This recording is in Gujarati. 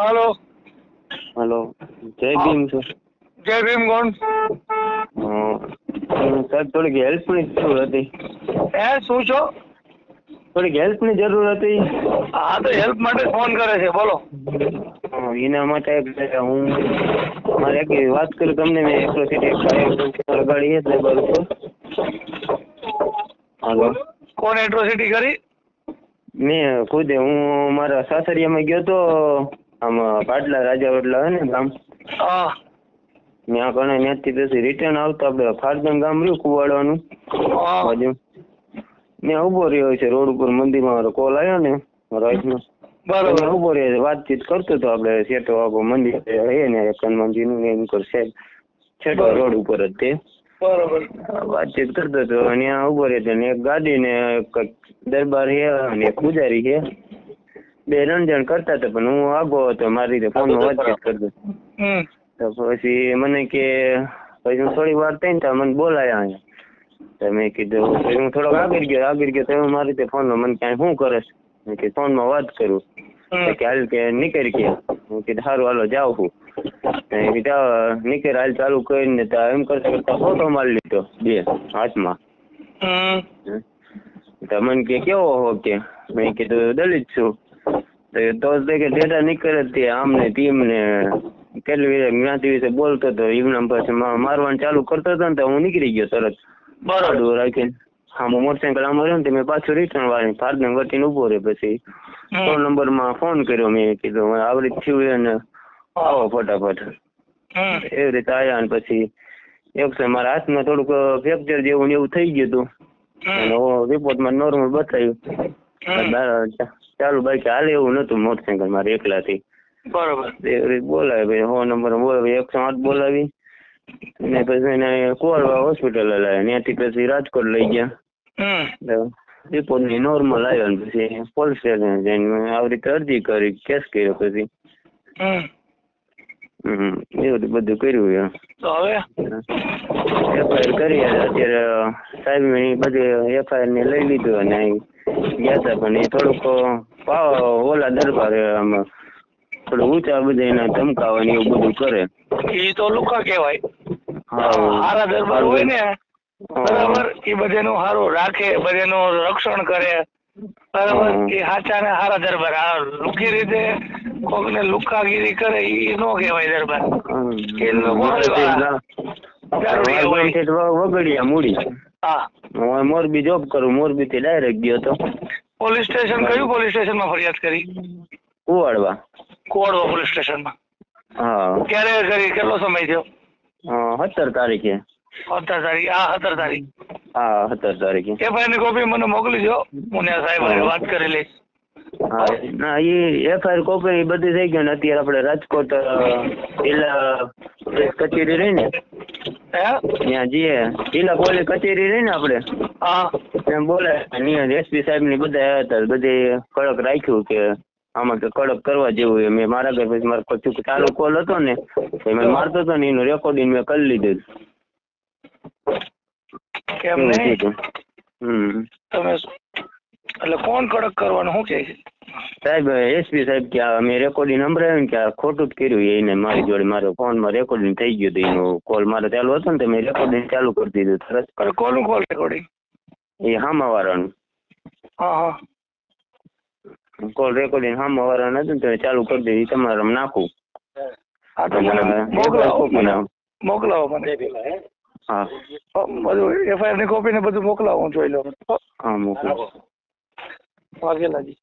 હાલો. હલો. જય ભીમ સર. જય ભીમ કોણ? સાહેબ થોડીક હેલ્પની જરૂર હતી. હે શું છો? થોડીક હેલ્પની જરૂર હતી. હા તો હેલ્પ માટે ફોન કરે છે બોલો. એના માટે હું મારે એક વાત કરું તમને મેં એટ્રોસિટી લગાડી એટલે લેબર ઉપર હલો. કોણ એટ્રોસિટી કરી? મેં ખુદ હું મારા સાસરિયામાં ગયો તો આમ પાટલા રાજા વડલા હોય ને ગામ હા. ત્યાં કણે ત્યાંથી પછી રિટર્ન આવતા આપણે ફારદન ગામ રહ્યું કુવાડવાનું. બાજુ ત્યાં ઊભો રહ્યો છે રોડ ઉપર મંદિરમાં મારો કોલ આવ્યો ને રાઈટનો બરોબર. ઊભો રહ્યો વાતચીત કરતો હતો આપણે શેઠો આપો મંદિર હે ને એક હનુમાનજીનું ને એમ કર સાહેબ. છેટો રોડ ઉપર જ તે બરોબર. વાતચીત કરતો હતો અને ત્યાં ઊભો રહ્યો ને એક ગાડી ને એક દરબાર છે અને એક પૂજારી છે. બે રંજણ કરતા હતા પણ હું આગો હતો મારી રીતે ફોનમાં વાતચીત કરતો તો પછી મને કે પછી હું થોડી વાર થઈ ને મને બોલાયા અહીંયા. તો મેં કીધું પછી હું થોડોક આગળ ગયો આગળ ગયો તો મારી રીતે ફોનમાં મને ક્યાંય શું કરે મેં કીધું ફોનમાં વાત કરું. કે હાલ કે નીકળી ગયા હું કીધું સારું હાલો જાઉં છું. કીધા નીકળ હાલ ચાલુ કરીને એમ કરતા કરતા ફોટો મારી લીધો બે હાથમાં. હમ. કે કેવો હો કે? મેં કીધું દલિત છું. તો જ કે ડેટા નીકળે તે આમ ને તેમ ને કેટલી જ્ઞાતિ વિશે બોલતો હતો એમના પાસે મારવાનું ચાલુ કરતો હતો ને તો હું નીકળી ગયો તરત. બરાબર. રાખીને. હા હું મોટરસાયકલ આમ રહ્યો ને તે મેં પાછું રિટર્ન વાળી ફાર્દન વટીને ઊભો રહ્યો પછી. હમ. નંબર નંબરમાં ફોન કર્યો મેં કીધું આવડી આવી રીતે થયું ને આવો ફટાફટ. એવી રીતે આવ્યા ને પછી એક છે મારા હાથમાં થોડુંક ફ્રેક્ચર જેવું ને એવું થઈ ગયું હતું. રિપોર્ટમાં નોર્મલ બતાવ્યું. ચાલુ બાઈક હાલે એવું નતું મોટરસાયકલ મારે એકલાથી. બરોબર. બોલાવી ભાઈ હો નંબર બોલાવી એકસો આઠ બોલાવી. ને પછી એને કોરવા હોસ્પિટલ લાવ્યા ત્યાંથી પછી રાજકોટ લઈ ગયા. રિપોર્ટની નોર્મલ આવ્યો ને પછી પોલીસ સ્ટેશન જઈને આવી રીતે અરજી કરી કેસ કર્યો પછી. હમ. એવું બધું કર્યું એમ. તો હવે? એફઆઈઆર કરી અત્યારે સાહેબ બધી એફઆઈઆર ને લઈ લીધું અને ગયા હતા પણ એ થોડુંક ઓલા દરબાર આમ થોડું ઊંચા બધા એના ધમકાવા ને એવું બધું કરે. એ તો લુકા કહેવાય. હારા દરબાર હોય ને બરાબર એ બધાનું સારું રાખે બધાનું રક્ષણ કરે. બરાબર એ સાચા ને હારા દરબાર આ લુકી રીતે કોકને લુકાગીરી કરે એ નો કહેવાય દરબાર. એ લોકો. ના- વગડિયા મૂડી. હા. હું મોરબી જોબ કરું મોરબી થી ડાયરેક્ટ ગયો તો. પોલીસ સ્ટેશન કયું પોલીસ સ્ટેશનમાં ફરિયાદ કરી? કુવાડવા. કોડવા પોલીસ સ્ટેશનમાં. હા. ક્યારે કરી? કેટલો સમય થયો? અ, સત્તર તારીખે. સત્તર તારીખ આ સત્તર તારીખ. હા સત્તર તારીખે. એફઆઈઆરની કોપી મને મોકલી દો હું ત્યાં સાહેબ હારે વાત કરી લઈશ હા ના એ એફઆઈઆર કોપી બધી થઈ ગઈ ને અત્યારે આપણે રાજકોટ અ, જિલ્લા પોલીસ કચેરી રહી ને. હે ત્યાં જઈએ. પોલીસ કચેરી રહી ને આપણે હા. ત્યાં બોલે એસપી સાહેબની બધા આવ્યા હતા. બધે કડક રાખ્યું કે આમાં કડક કરવા જેવું. મેં મારા ઘર પછી મારો ચાલુ કોલ હતો ને એ મેં મારતો હતો ને એનું રેકોર્ડિંગ મેં કરી લીધું. કેમ નહીં? હમ. તમે એટલે કોણ કડક કરવાનું? શું કે છે? સાહેબ એસપી સાહેબ કે અમે મેં રેકોર્ડિંગ સંભળાવ્યું ને કે આ ખોટું જ કર્યું એને મારી જોડે મારો ફોનમાં રેકોર્ડિંગ થઈ ગયું હતું એનું કોલ મારો ચાલુ હતો ને તો મેં રેકોર્ડિંગ ચાલુ કરી દીધું તરત કોનું કોલ રેકોર્ડિંગ એ હામાવાળાનું. હા હા. કોલ રેકોર્ડિંગ હામાવાળાનું હતું ને તો ચાલુ કરી દીધું તમારે નાખું. હા તો મને અને મોકલાવો મને. મોકલાવો હા? બધું એફઆઈઆરની કોપી ને બધું મોકલાવો હું જોઈ લઉં. હા મોકલાવો વાઘેલાજી